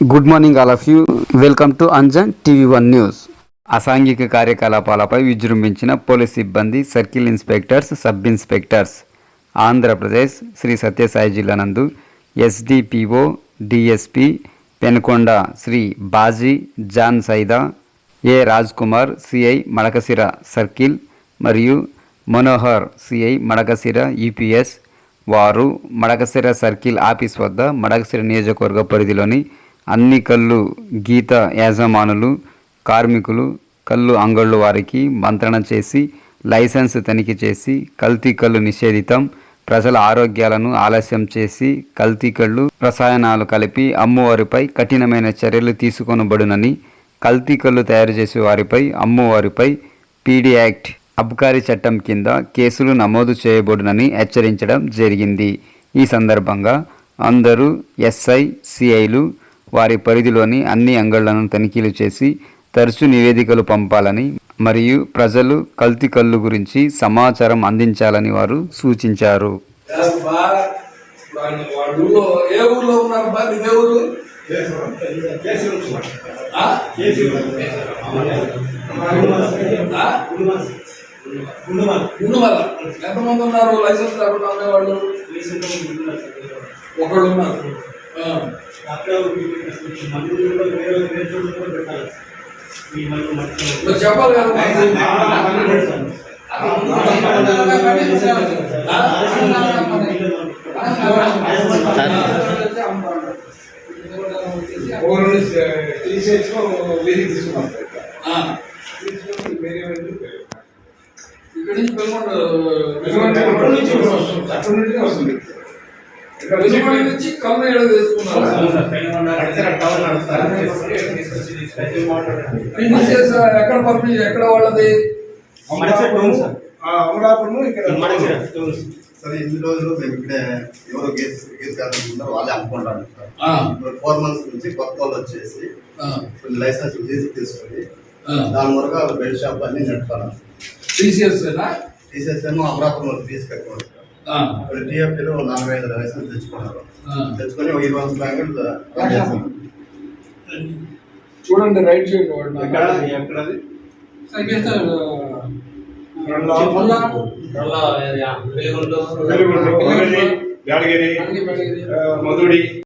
Good morning all of you welcome to Anjan TV one news అసాంఘిక కార్యకలాపాలపై విజృంభించిన police సిబ్బంది circle inspectors sub inspectors. Andhra Pradesh Shri Sathya Sai జిల్లా నందు SDPO DSP Penukonda Shri Baji John Saida A Raj Kumar CI Madakasira circle మరియు Manohar CI Madakasira EPS వారు Madakasira circle office వద్ద మడకసిర నియోజకవర్గ పరిధిలోని అన్ని కళ్ళు గీత యాజమానులు కార్మికులు కళ్ళు అంగళ్ళు వారికి మంత్రణ చేసి లైసెన్స్ తనిఖీ చేసి కల్తీ కళ్ళు నిషేధితం. ప్రజల ఆరోగ్యాలను ఆలస్యం చేసి కల్తీ కళ్ళు రసాయనాలు కలిపి అమ్మువారిపై కఠినమైన చర్యలు తీసుకొనబడునని కల్తీ కళ్ళు తయారు చేసే వారిపై అమ్మువారిపై పీడీ యాక్ట్ అబ్కారీ చట్టం కింద కేసులు నమోదు చేయబడునని హెచ్చరించడం జరిగింది. ఈ సందర్భంగా అందరూ ఎస్ఐ సిఐలు వారి పరిధిలోని అన్ని అంగళ్ళను తనిఖీలు చేసి తరచు నివేదికలు పంపాలని మరియు ప్రజలు కల్తీ కళ్ళు గురించి సమాచారం అందించాలని వారు సూచించారు ఉన్నారు ఎంతమంది ఉన్నారు లైసెన్స్ లేకుండా ఉండేవాళ్ళు ఒకళ్ళు ఉన్నారు చెప్పాలి ఇక్కడి నుంచి పెనుకొండ అక్కడ నుంచి వస్తుంది. ఇక్కడ నుంచి కమ్మ ఏడు టీసీఎస్ ఎక్కడ పర్మిషన్ ఎక్కడ వాళ్ళది అమలాపురం ఇక్కడ సరే ఇన్ని రోజులు మేము ఇక్కడే ఎవరో గేస్ గేస్ కాకుండా వాళ్ళే అమ్ముకుంటాను ఇప్పుడు ఫోర్ మంత్స్ నుంచి కొత్త వాళ్ళు వచ్చేసి లైసెన్స్ తీసి తీసుకొని. దాని వరకు బెడ్ షాప్ అన్ని నడుపుతాను టీసీఎస్ వాళ్ళు ఫీజు కట్టుకోవాలి ఇప్పుడు టీఎఫ్టీలో నాలుగు ఐదు లైసెన్స్ తెచ్చుకున్నారు. తెచ్చుకొని ఒక ఇరవై చూడండి రైట్ చేయండి వాడు. ఎక్కడ ఎక్కడది? మధుడి.